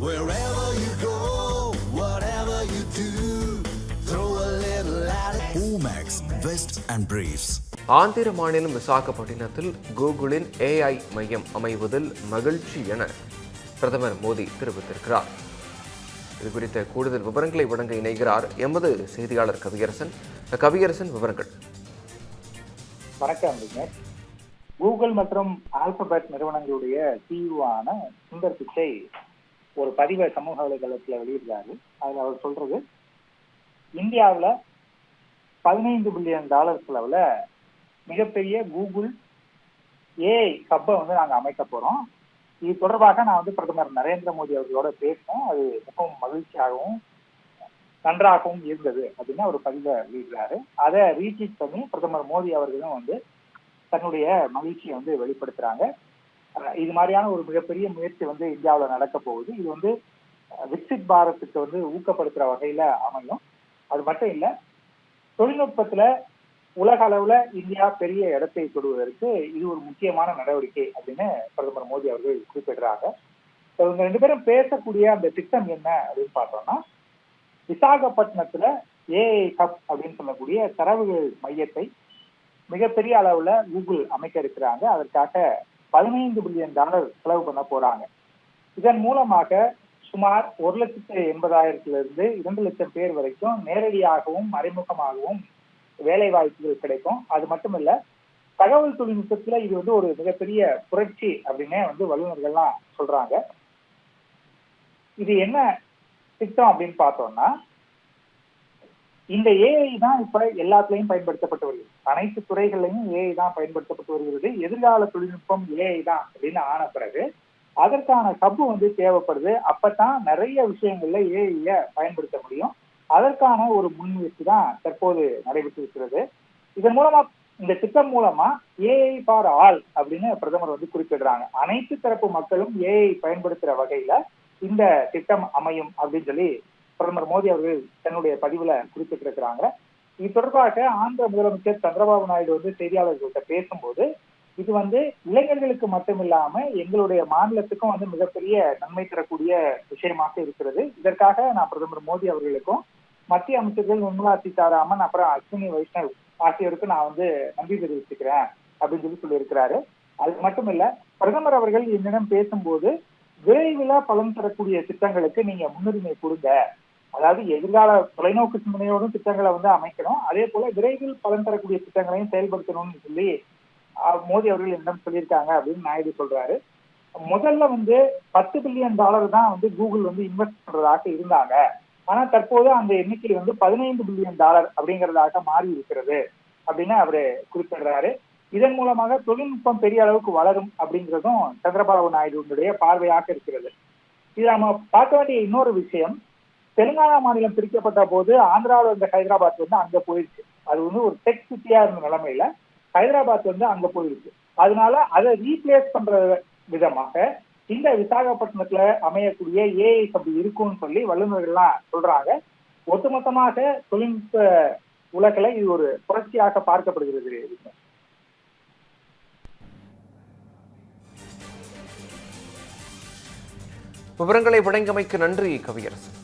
Wherever you go, whatever you do, throw a little at it. Omax, Vest and Briefs. Andhra மாநிலம் விசாகப்பட்டினத்தில் கூகுளின் AI மையம் அமைவதில் மகிழ்ச்சி என பிரதமர் மோடி தெரிவித்திருக்கிறார் இது குறித்த கூடுதல் விவரங்களை வழங்க இணைகிறார் எமது செய்தியாளர் கவியரசன் கவியரசன் விவரங்கள் வணக்கம் கூகுள் மற்றும் ஆல்பபெட் நிறுவனங்களுடைய சிஇஓ ஆன சுந்தர் பிச்சை ஒரு பதிவை சமூக வலைதளத்தில் வெளியிடுறாரு. அதுல அவர் சொல்றது இந்தியாவில் பதினைந்து பில்லியன் டாலர் செலவுல மிகப்பெரிய கூகுள் ஏஐ ஹப்பை வந்து நாங்கள் அமைக்க போறோம். இது தொடர்பாக நான் வந்து பிரதமர் நரேந்திர மோடி அவர்களோட பேசும் அது மிகவும் மகிழ்ச்சியாகவும் நன்றாகவும் இருந்தது அப்படின்னு ஒரு பதிவை வெளியிடுறாரு. அதை ரீட்வீட் பண்ணி பிரதமர் மோடி அவர்களும் வந்து தன்னுடைய மகிழ்ச்சியை வந்து வெளிப்படுத்துறாங்க. இது மாதிரியான ஒரு மிகப்பெரிய முயற்சி வந்து இந்தியாவில் நடக்க போகுது. இது வந்து அஹ், விக்சித் பாரத்துக்கு வந்து ஊக்கப்படுத்துற வகையில அமையும். அது மட்டும் இல்லை தொழில்நுட்பத்துல உலக அளவுல இந்தியா பெரிய இடத்தை தொடுவதற்கு இது ஒரு முக்கியமான நடவடிக்கை அப்படின்னு பிரதமர் மோடி அவர்கள் குறிப்பிடுறாங்க. இவங்க ரெண்டு பேரும் பேசக்கூடிய அந்த திட்டம் என்ன அப்படின்னு பார்த்தோம்னா விசாகப்பட்டினத்துல ஏஐ ஹப் அப்படின்னு சொல்லக்கூடிய தரவுகள் மையத்தை மிகப்பெரிய அளவுல கூகுள் அமைக்க இருக்கிறாங்க. அதற்காக பதினைந்து பில்லியன் டாலர் செலவு பண்ண போறாங்க. இதன் மூலமாக சுமார் ஒரு லட்சத்து எண்பதாயிரத்துல இருந்து இரண்டு லட்சம் பேர் வரைக்கும் நேரடியாகவும் மறைமுகமாகவும் வேலை வாய்ப்புகள் கிடைக்கும். அது மட்டும் இல்ல தகவல் தொழில்நுட்பத்துல இது வந்து ஒரு மிகப்பெரிய புரட்சி அப்படின்னே வந்து வல்லுநர்கள்லாம் சொல்றாங்க. இது என்ன திட்டம் அப்படின்னு பார்த்தோம்னா இந்த ஏஐ தான் இப்ப எல்லாத்துலயும் பயன்படுத்தப்பட்டு வருகிறது. அனைத்து துறைகள்லையும் ஏஐ தான் பயன்படுத்தப்பட்டு வருகிறது. எதிர்கால தொழில்நுட்பம் ஏஐ தான் அப்படின்னு ஆன பிறகு அதற்கான சப்பு வந்து தேவைப்படுது. அப்பதான் நிறைய விஷயங்கள்ல ஏஐய பயன்படுத்த முடியும். அதற்கான ஒரு முன்முயற்சி தான் தற்போது நடைபெற்று இருக்கிறது. இதன் மூலமா இந்த திட்டம் மூலமா ஏஐ ஃபார் ஆல் அப்படின்னு பிரதமர் வந்து குறிப்பிடுறாங்க. அனைத்து தரப்பு மக்களும் ஏஐ பயன்படுத்துற வகையில இந்த திட்டம் அமையும் அப்படின்னு சொல்லி பிரதமர் மோடி அவர்கள் தன்னுடைய பதிவுல குறிப்பிட்டிருக்கிறாங்க. இது தொடர்பாக ஆந்திர முதலமைச்சர் சந்திரபாபு நாயுடு வந்து செய்தியாளர்கள்ட்ட பேசும்போது இது வந்து இளைஞர்களுக்கு மட்டுமில்லாம எங்களுடைய மாநிலத்துக்கும் வந்து மிகப்பெரிய நன்மை தரக்கூடிய விஷயமாக இருக்கிறது. இதற்காக நான் பிரதமர் மோடி அவர்களுக்கும் மத்திய அமைச்சர்கள் நிர்மலா சீதாராமன் அப்புறம் அஸ்வினி வைஷ்ணவ் ஆகியோருக்கு நான் வந்து நன்றி தெரிவிச்சுக்கிறேன் அப்படின்னு சொல்லி சொல்லியிருக்கிறாரு. அது மட்டும் இல்ல பிரதமர் அவர்கள் என்னிடம் பேசும்போது விரைவில் பலன் தரக்கூடிய திட்டங்களுக்கு நீங்க முன்னுரிமை கொடுங்க. அதாவது எதிர்கால தொலைநோக்கு சிந்தனையோடும் திட்டங்களை வந்து அமைக்கணும். அதே போல விரைவில் பலன் தரக்கூடிய திட்டங்களையும் செயல்படுத்தணும்னு சொல்லி மோடி அவர்கள் என்னிடம் சொல்லியிருக்காங்க அப்படின்னு நாயுடு சொல்றாரு. முதல்ல வந்து பத்து பில்லியன் டாலர் தான் வந்து கூகுள் வந்து இன்வெஸ்ட் பண்றதாக இருந்தாங்க. ஆனா தற்போது அந்த எண்ணிக்கை வந்து பதினைந்து பில்லியன் டாலர் அப்படிங்கறதாக மாறி இருக்கிறது அப்படின்னு அவரு குறிப்பிடுறாரு. இதன் மூலமாக தொழில்நுட்பம் பெரிய அளவுக்கு வளரும் அப்படிங்கிறதும் சந்திரபாபு நாயுடுடைய பார்வையாக இருக்கிறது. இது நம்ம பார்க்க வேண்டிய இன்னொரு விஷயம் தெலுங்கானா மாநிலம் பிரிக்கப்பட்ட போது ஆந்திராவில் இருந்த ஹைதராபாத் வந்து அங்க போயிருச்சு அது வந்து ஒரு டெக் சிட்டியா இருந்த நிலைமையில ஹைதராபாத் வந்து அங்க போயிருச்சு அதனால அதை ரீப்ளேஸ் பண்ற விதமாக இந்த விசாகப்பட்டினத்துல அமையக்கூடிய ஏஐ அப்படி இருக்கும்னு சொல்லி வல்லுநர்கள்லாம் சொல்றாங்க. ஒட்டுமொத்தமாக தொழில்நுட்ப உலகில் இது ஒரு புரட்சியாக பார்க்கப்படுகிறது. விவரங்களை வழங்கியமைக்கு நன்றி Kaviyarasan.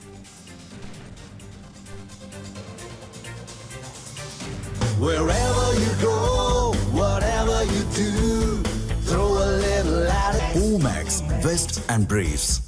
Wherever you go, whatever you do, throw a little at it. Omax, Vest and Briefs.